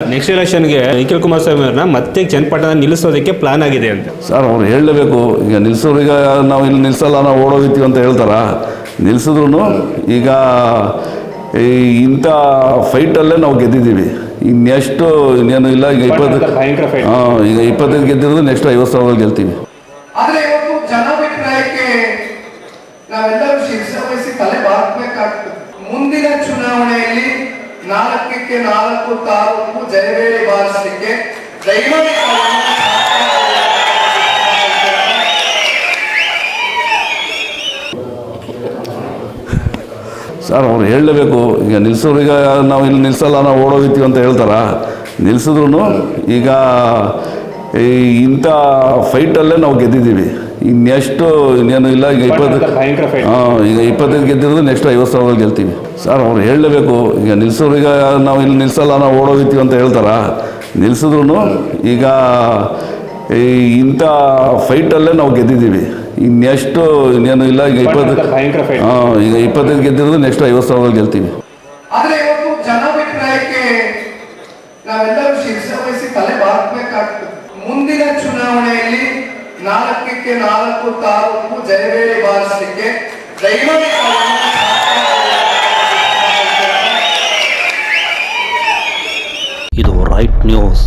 Next ಎಲೆಕ್ಷನ್ಗೆ ನಿಖಿಲ್ ಕುಮಾರಸ್ವಾಮಿ ಅವ್ರನ್ನ ಮತ್ತೆ ಚನ್ನಪಟ್ಟಣ ನಿಲ್ಲಿಸೋದಕ್ಕೆ ಪ್ಲಾನ್ ಆಗಿದೆ ಅಂತ. ಸರ್ ಅವ್ರು ಹೇಳಲೇಬೇಕು. ಈಗ ನಿಲ್ಸೋರೀಗ ನಾವು ಇಲ್ಲಿ ನಿಲ್ಸಲ್ಲ ನಾವು ಓಡೋಗಿತ್ತೀವಿ ಅಂತ ಹೇಳ್ತಾರ? ನಿಲ್ಸಿದ್ರು ಈಗ ಈ ಇಂಥ ಫೈಟಲ್ಲೇ ನಾವು ಗೆದ್ದಿದ್ದೀವಿ. ಇನ್ನೆಷ್ಟು ಇನ್ನೇನು ಇಲ್ಲ ಈಗ ಇಪ್ಪತ್ತು ಭಯಂಕರ fight. ಹಾಂ ಈಗ ಇಪ್ಪತ್ತೈದು ಗೆದ್ದಿರೋದು ನೆಕ್ಸ್ಟ್ ಐವತ್ತು ಸಾವಿರದಲ್ಲಿ ಗೆಲ್ತೀವಿ. ಆದ್ರೆ ಇವತ್ತು ಜನಾಭಿಪ್ರಾಯಕ್ಕೆ ನಾವೆಲ್ಲರೂ ಶಿರಸ ವಹಿಸಿ ತಲೆ ಬಾಗ್ಬೇಕಾಗ್ತದೆ ಮುಂದಿನ ಚುನಾವಣೆಯಲ್ಲಿ ನಾಲ್ಕಕ್ಕೆ ನಾಲ್ಕು, ತಾಲೂಕು ಜಯಬೇರಿ ಬಾರಿಸಲಿಕ್ಕೆ ಸರ್, ಅವ್ರು ಹೇಳಲೇಬೇಕು. ಈಗ ನಿಲ್ಸೋರಿಗ ನಾವು ಇಲ್ಲಿ ನಿಲ್ಸಲ್ಲ, ನಾವು ಓಡೋಗಿತ್ತೀವಿ ಅಂತ ಹೇಳ್ತಾರ. ನಿಲ್ಸಿದ್ರು ಈಗ ಇಂಥ ಫೈಟಲ್ಲೇ ನಾವು ಗೆದ್ದಿದ್ದೀವಿ. ಇನ್ನೆಷ್ಟು ಇನ್ನೇನು ಇಲ್ಲ ಈಗ ಇಪ್ಪತ್ತು. ಹಾಂ ಈಗ ಇಪ್ಪತ್ತೈದು ಗೆದ್ದಿರೋದು ನೆಕ್ಸ್ಟ್ ಐವತ್ತು ಸಾವಿರದಲ್ಲಿ ಗೆಲ್ತೀವಿ. ಸರ್ ಅವ್ರು ಹೇಳಲೇಬೇಕು ಈಗ ನಿಲ್ಸೋರೀಗ ನಾವು ಇಲ್ಲಿ ನಿಲ್ಸಲ್ಲ ನಾವು ಓಡೋಗಿತ್ತೀವಿ ಅಂತ ಹೇಳ್ತಾರ? ನಿಲ್ಸಿದ್ರು ಈಗ ಈ ಇಂಥ ಫೈಟಲ್ಲೇ ನಾವು ಗೆದ್ದಿದ್ದೀವಿ. ಇನ್ನೆಷ್ಟು ಇನ್ನೇನು ಇಲ್ಲ ಈಗ ಇಪ್ಪತ್ತು. ಹಾಂ ಈಗ ಇಪ್ಪತ್ತೈದು ಗೆದ್ದಿರೋದು ನೆಕ್ಸ್ಟ್ ಐವತ್ತು ಸಾವಿರದಲ್ಲಿ ಗೆಲ್ತೀವಿ. ನಾವೆಲ್ಲರೂ ಶಿರಸ ವಹಿಸಿ ತಲೆ ಮುಂದಿನ ಚುನಾವಣೆಯಲ್ಲಿ ನಾಲ್ಕಕ್ಕೆ ನಾಲ್ಕು ತಾಲೂಕು ಜಯಬೇರಿ ಬಾರಿಸಲಿಕ್ಕೆ ದಯಮಾಡಿ ತಾವೆಲ್ಲರೂ ಇದು ರೈಟ್ ನ್ಯೂಸ್